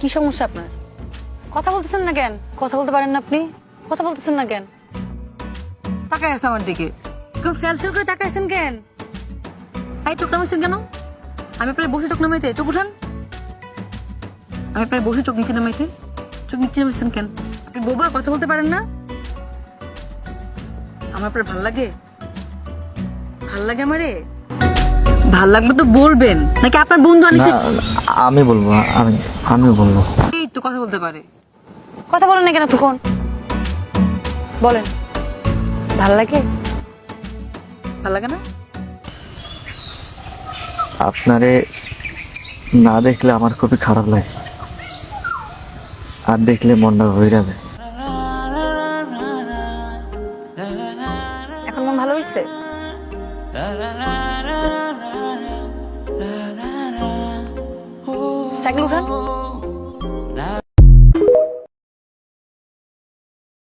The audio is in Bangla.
কি সমস্যা আপনার? কথা বলতেছেন না কেন? কথা বলতে পারেন না আপনি? কথা বলতেছেন না কেন? তাকায় আছে আমার দিকে। কেউ ফেল ফেল করে তাকাইছেন কেন? এই চোখ নামাইছেন কেন? আমি প্রায় বসে চোখ নামাইতে। চোখ উঠান। আমি প্রায় বসে চোখ নিচে নামাইতে। চোখ নিচে নামাইছেন কেন? আপনি বোবা কথা বলতে পারেন না? আমার আপনার ভালো লাগে। ভালো লাগে আমারে? ভালো লাগবে তো বলবেন। নাকি আপনার বন্ধু অনেক আমি বলব আমি আমি বলব। এই তো কথা বলতে পারে। কথা বলেন না কেন তখন? বলেন। ভালো লাগে? ভালো লাগে না? আপনারে না দেখলে আমার খুবই খারাপ লাগে। আর দেখলে মনটা হয়ে যাবে। এখন মন ভালো হয়েছে সাইকেল উঠান